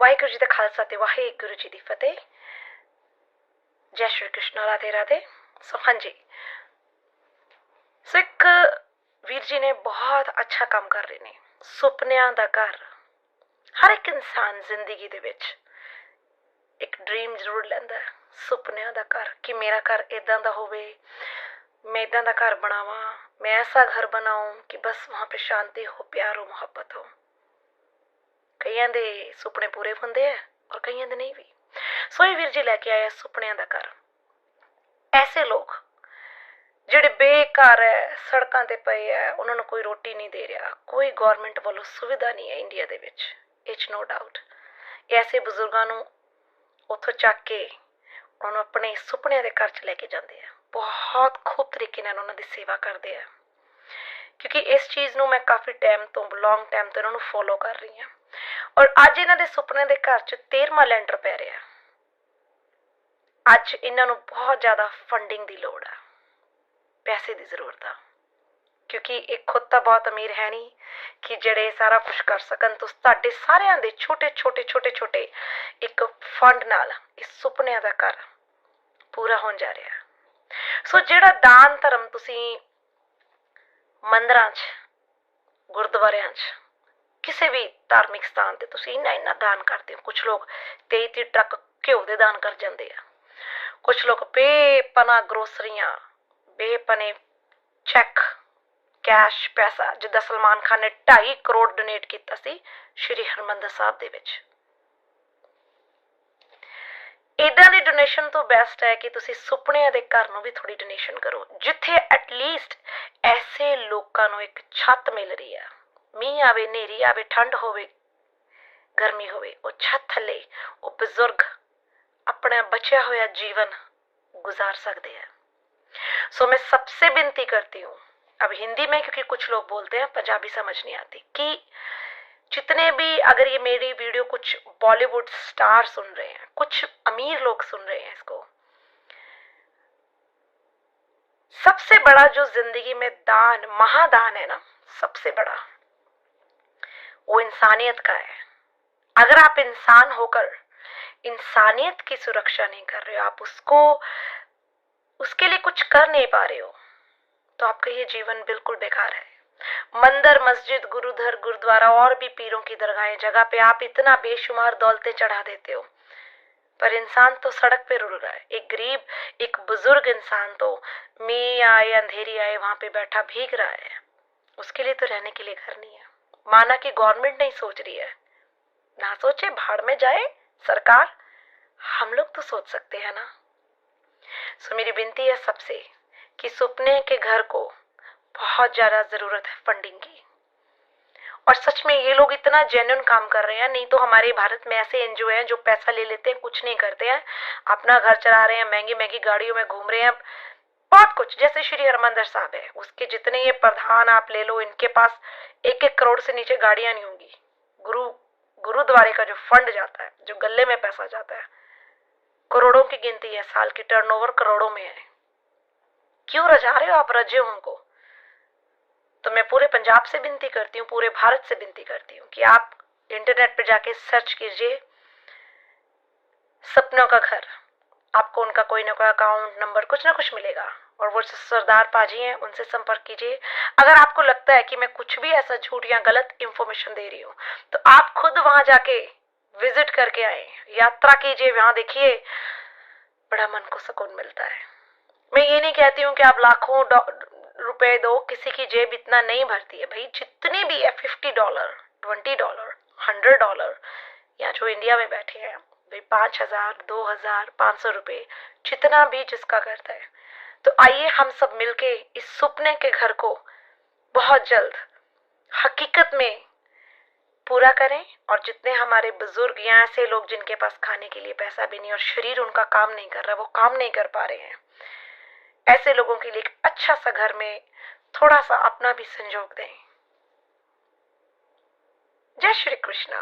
ਵਾਹਿਗੁਰੂ ਜੀ ਦਾ ਖਾਲਸਾ ਤੇ ਵਾਹਿਗੁਰੂ ਜੀ ਦੀ ਫਤਿਹ ਜੈ ਸ਼੍ਰੀ ਕ੍ਰਿਸ਼ਨ ਰਾਧੇ ਰਾਧੇ ਸੋ ਹਾਂਜੀ ਸੋ ਇੱਕ ਵੀਰ ਜੀ ਨੇ ਬਹੁਤ ਅੱਛਾ ਕੰਮ ਕਰ ਰਹੇ ਨੇ ਸੁਪਨਿਆਂ ਦਾ ਘਰ ਹਰ ਇੱਕ ਇਨਸਾਨ ਜ਼ਿੰਦਗੀ ਦੇ ਵਿੱਚ ਇੱਕ ਡ੍ਰੀਮ ਜ਼ਰੂਰ ਲੈਂਦਾ ਹੈ ਸੁਪਨਿਆਂ ਦਾ ਘਰ ਕਿ ਮੇਰਾ ਘਰ ਇਦਾਂ ਦਾ ਹੋਵੇ मैं इदा का घर बनावा मैं ऐसा घर बनाऊं कि बस वहां पे शांति हो प्यार हो मोहब्बत हो ਕਈਆਂ ਦੇ ਸੁਪਨੇ ਪੂਰੇ ਹੁੰਦੇ ਆ ਔਰ ਕਈਆਂ ਦੇ ਨਹੀਂ ਵੀ। ਸੋ ਇਹ ਵੀਰ ਜੀ ਲੈ ਕੇ ਆਇਆ ਸੁਪਨਿਆਂ ਦਾ ਘਰ। ਐਸੇ ਲੋਕ ਜਿਹੜੇ ਬੇਕਾਰ ਹੈ ਸੜਕਾਂ ਤੇ ਪਏ ਹੈ ਉਹਨਾਂ ਨੂੰ ਕੋਈ ਰੋਟੀ ਨਹੀਂ ਦੇ ਰਿਹਾ, ਕੋਈ ਗਵਰਨਮੈਂਟ ਵੱਲੋਂ ਸੁਵਿਧਾ ਨਹੀਂ ਹੈ ਇੰਡੀਆ ਦੇ ਵਿੱਚ। ਇਟਸ ਨੋ ਡਾਊਟ ਐਸੇ ਬਜ਼ੁਰਗਾਂ ਨੂੰ ਉੱਥੋਂ ਚੱਕ ਕੇ ਉਹਨਾਂ ਨੂੰ ਆਪਣੇ ਸੁਪਨਿਆਂ ਦੇ ਘਰ 'ਚ ਲੈ ਕੇ ਜਾਂਦੇ ਆ। ਬਹੁਤ ਖੂਬ ਤਰੀਕੇ ਨਾਲ ਉਹਨਾਂ ਦੀ ਸੇਵਾ ਕਰਦੇ ਆ। ਕਿਉਂਕਿ ਇਸ ਚੀਜ਼ ਨੂੰ ਮੈਂ ਕਾਫੀ ਟਾਈਮ ਤੋਂ ਲੌਂਗ ਟਾਈਮ ਤੋਂ ਇਹਨਾਂ ਨੂੰ ਫੋਲੋ ਕਰ ਰਹੀ ਹਾਂ। ਔਰ ਅੱਜ ਇਹਨਾਂ ਦੇ ਸੁਪਨੇ ਦੇ ਘਰ 'ਚ 13ਵਾਂ ਲੈਂਟਰ ਪੈ ਰਿਹਾ। ਅੱਜ ਇਹਨਾਂ ਨੂੰ ਬਹੁਤ ਜ਼ਿਆਦਾ ਫੰਡਿੰਗ ਦੀ ਲੋੜ ਆ। ਪੈਸੇ ਦੀ ਜ਼ਰੂਰਤ ਆ। ਕਿਉਂਕਿ ਇਹ ਖੁਦ ਤਾਂ ਬਹੁਤ ਅਮੀਰ ਹੈ ਨਹੀਂ ਕਿ ਜਿਹੜੇ ਸਾਰਾ ਕੁਝ ਕਰ ਸਕਣ। ਤੁਸੀਂ ਤੁਹਾਡੇ ਸਾਰਿਆਂ ਦੇ ਛੋਟੇ ਛੋਟੇ ਛੋਟੇ ਛੋਟੇ ਇੱਕ ਫੰਡ ਨਾਲ ਇਸ ਸੁਪਨਿਆਂ ਦਾ ਘਰ ਪੂਰਾ ਹੋਣ ਜਾ ਰਿਹਾ। ਸੋ ਜਿਹੜਾ ਦਾਨ ਧਰਮ ਤੁਸੀਂ ਮੰਦਰਾਂ 'ਚ, ਗੁਰਦੁਆਰਿਆਂ 'ਚ ਕਿਸੇ ਵੀ ਧਾਰਮਿਕ ਸਥਾਨ ਤੇ ਤੁਸੀਂ ਇੰਨਾ ਇੰਨਾ ਦਾਨ ਕਰਦੇ ਹੋ। ਕੁਝ ਲੋਕ 23 23 ਟਰੱਕ ਘਿਓ ਦੇ ਦਾਨ ਕਰ ਜਾਂਦੇ ਆ। ਕੁਝ ਲੋਕ ਬੇਪਨਾ ਗਰੋਸਰੀਆਂ, ਬੇਪਨੇ ਚੈੱਕ, ਕੈਸ਼ ਪੈਸਾ, ਜਿੱਦਾਂ ਸਲਮਾਨ ਖਾਨ ਨੇ 2.5 ਕਰੋੜ ਡੋਨੇਟ ਕੀਤਾ ਸੀ ਸ਼੍ਰੀ ਹਰਮੰਦਰ ਸਾਹਿਬ ਦੇ ਵਿੱਚ। ਇਦਾਂ ਦੀ ਡੋਨੇਸ਼ਨ ਤੋਂ ਬੈਸਟ ਹੈ ਕਿ ਤੁਸੀਂ ਸੁਪਨਿਆਂ ਦੇ ਘਰ ਨੂੰ ਵੀ ਥੋੜੀ ਡੋਨੇਸ਼ਨ ਕਰੋ, ਜਿੱਥੇ ਐਟਲੀਸਟ ਐਸੇ ਲੋਕਾਂ ਨੂੰ ਇੱਕ ਛੱਤ ਮਿਲ ਰਹੀ ਹੈ। ਮੀਂਹ ਆਵੇ ਨੇਰੀ ਆਵੇ ਠੰਡ ਹੋਵੇ ਗਰਮੀ ਹੋਵੇ ਉਹ ਛੱਤ ਥੱਲੇ ਉਹ ਬਜ਼ੁਰਗ अपना बचा हुआ जीवन गुजार सकते हैं सो मैं सबसे विनती करती हूँ अब हिंदी में क्योंकि कुछ लोग बोलते हैं पंजाबी समझ नहीं आती कि जितने भी अगर ये मेरी वीडियो कुछ बॉलीवुड स्टार सुन रहे हैं कुछ अमीर लोग सुन रहे हैं इसको सबसे बड़ा जो जिंदगी में दान महादान है ना सबसे बड़ा वो इंसानियत का है। अगर आप इंसान होकर इंसानियत की सुरक्षा नहीं कर रहे हो, आप उसको, उसके लिए कुछ कर नहीं पा रहे हो तो आपका ये जीवन बिल्कुल बेकार है। मंदिर, मस्जिद, गुरुधर, गुरुद्वारा, और भी पीरों की दरगाहें, जगह पे आप इतना बेशुमार दौलतें चढ़ा देते हो। पर इंसान तो सड़क पे रुल रहा है। एक गरीब, एक बुज़ुर्ग इंसान तो मी आए, अंधेरी आए, वहाँ पे बैठा भीग रहा है। उसके लिए तो रहने के लिए घर नहीं है। माना कि गवर्नमेंट नहीं सोच रही है। ना सोचे भाड़ में जाए सरकार। हम लोग तो सोच सकते हैं ना। सो मेरी विनती है सबसे कि सपने के घर को बहुत ज़्यादा ज़रूरत है फंडिंग की। और सच में ये लोग इतना जेन्यून काम कर रहे हैं, नहीं तो हमारे भारत में ऐसे एनजीओ हैं जो पैसा ले लेते हैं, कुछ नहीं करते हैं। अपना घर चला रहे हैं महँगी महँगी गाड़ियों में घूम रहे हैं। बहुत कुछ, जैसे श्री हरमंदर साहब है। उसके जितने ये प्रधान आप ले लो, इनके पास एक एक करोड़ से नीचे गाड़ियाँ नहीं होंगी। गुरु, गुरुद्वारे का जो फंड जाता है, जो गले में पैसा जाता है, करोड़ों की गिनती है, साल की टर्नओवर करोड़ों में है। क्यों रजा रहे हो आप? रजे उनको। तो मैं पूरे पंजाब से विनती करती हूँ, पूरे भारत से विनती करती हूँ कि आप इंटरनेट पर जाके सर्च कीजिए। सपनों का घर। आपको उनका कोई ना कोई अकाउंट नंबर कुछ ना कुछ मिलेगा। और वो सरदार पाजी हैं, उनसे संपर्क कीजिए। अगर आपको लगता है कि मैं कुछ भी ऐसा झूठ या गलत इंफॉर्मेशन दे रही हूँ तो आप खुद वहाँ जाके विज़िट करके आए। यात्रा कीजिए, वहाँ देखिए। बड़ा मन को सुकून मिलता है। मैं ये नहीं कहती हूँ कि आप लाखों रुपए दो, किसी की जेब इतना नहीं भरती है। भाई, जितनी भी है fifty dollar twenty dollar hundred dollar या जो इंडिया में बैठे हैं, भाई, पाँच हज़ार, दो हज़ार, पाँच सौ रुपये जितना भी जिसका करता है तो आइए हम सब मिलके इस सपने के घर को बहुत जल्द, हकीकत में, पूरा करें और जितने हमारे बुज़ुर्ग या ऐसे लोग जिनके पास खाने के लिए पैसा भी नहीं और शरीर उनका काम नहीं कर रहा, वो काम नहीं कर पा रहे हैं, ऐसे लोगों के लिए एक अच्छा सा घर में थोड़ा सा अपना भी संजोग दें। जय श्री कृष्णा।